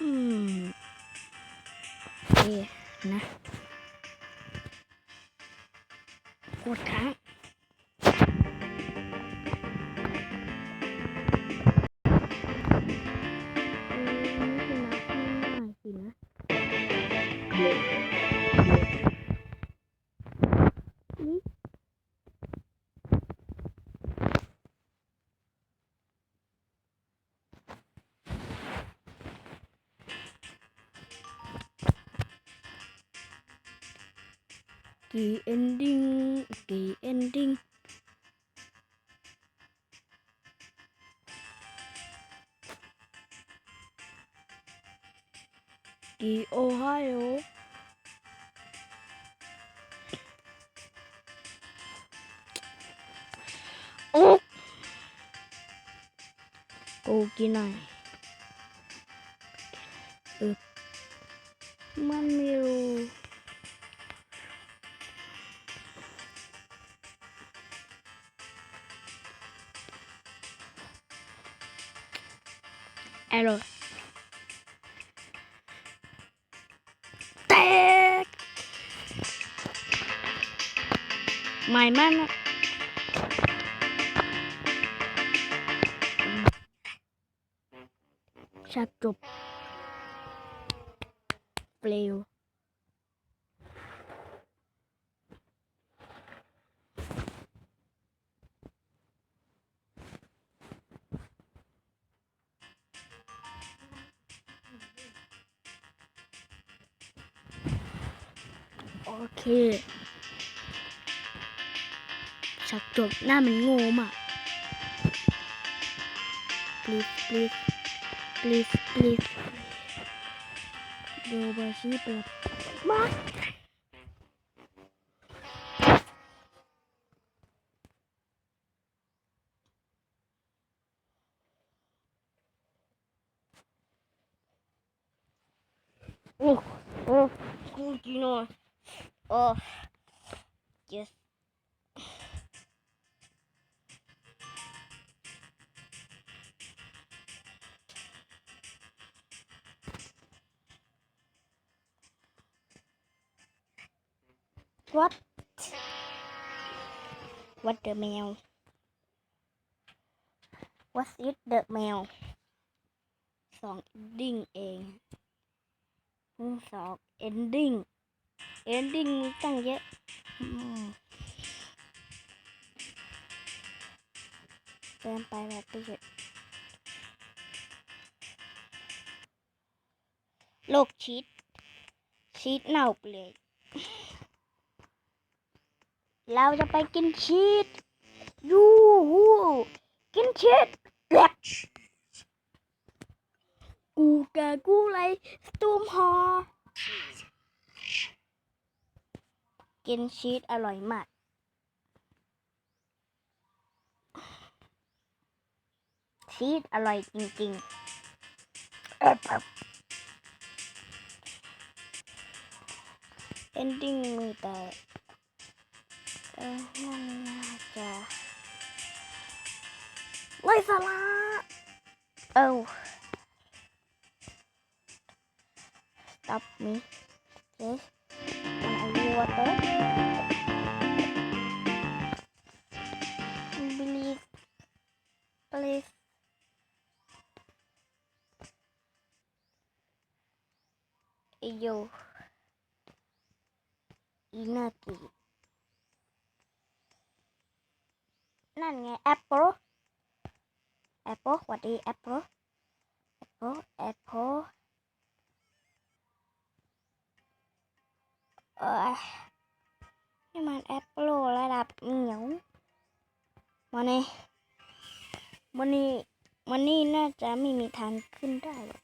อืมโอเคนะกดค้าง kỳ ending kỳ ending kỳ Ohio oh. Ủa? cô kia này ừ. Manmiro Error. Tag. My man. Shut up. Play. โอเคชักจบหน้ามันโง่มาก please please please please เดี๋ยวบาชีเปิดมาโอ้โอ้กูกินหน่อย โอ้ yes วัด วัดเดอะแมว What is the แมว สอง ending เองอืม สอง ending ending มีตั้งเยอะเกินไปแบบไปเยอะโลกชีตชีตเน่าเปลยเราจะไปกินชีสยูหูกินชีสแลกกูแกกูไรสตูมฮอ กินชีสอร่อยมาก ชีสอร่อยจริงๆเอ็ดแบบเอนดิ้งมีแต่เออนั่นน่าจะไร้สาระเอ้า stop me yes water believe please ไอโยอีนากิ นั่นไงแอปเปิลแอปเปิลสวัสดีแอป เออปเปิลเออนี่มันแอปเปิลระดับเหนียวมันนี่มันนี่มันนี่น่าจะไม่มีทางขึ้นได้หรอก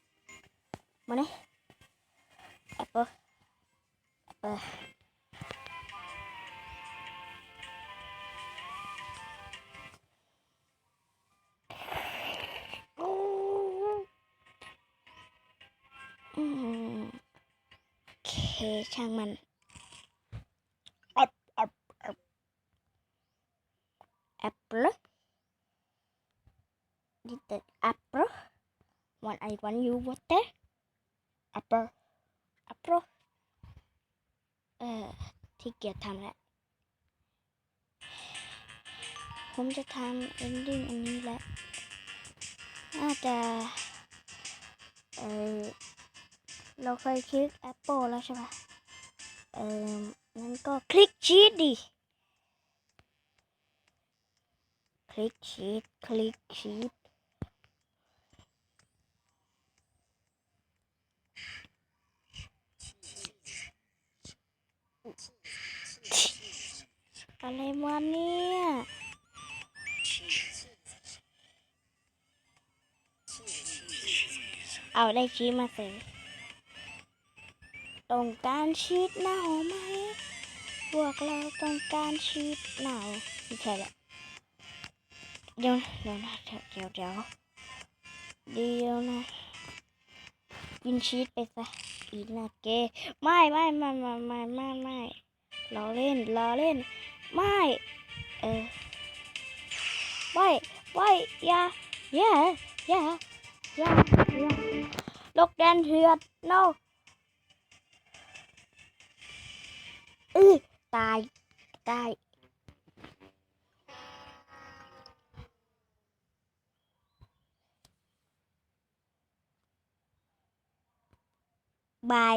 มันนี่แอปเปิลแอปเปิลอืมโอเคช่างมันอัพอัพอัพ แอปเปิลดิเตอแอปเปิลวันไอวันยูวอเตอร์ apple apple เอ่อที่เกียจทำแล้วผมจะทำ ending อันนี้แหละ น่าจะเออเราเคยคลิก Apple แล้วใช่ปะเอองั้นก็คลิกชีตดิ คลิกชีตคลิกชีตอะไรวะเนี่ยเอาได้ชีสมาสิต้องการชีสหนาวไหมพวกเราต้องการชีสหนาวไม่ใช่และ เดี๋ยวเดี๋ยวนะเดี๋ยวเดี๋ยวเดี๋ยวนะกินชีสไปซะอีนาเกไม่ไม่ไม่ไม่ไม่ไม่ไม่ล้อเล่นล้อเล่น ไม่เออไม่ไม่อย่าอย่าอย่าอย่าอย่าลกแดนเถื่อน no เออตายตาย bài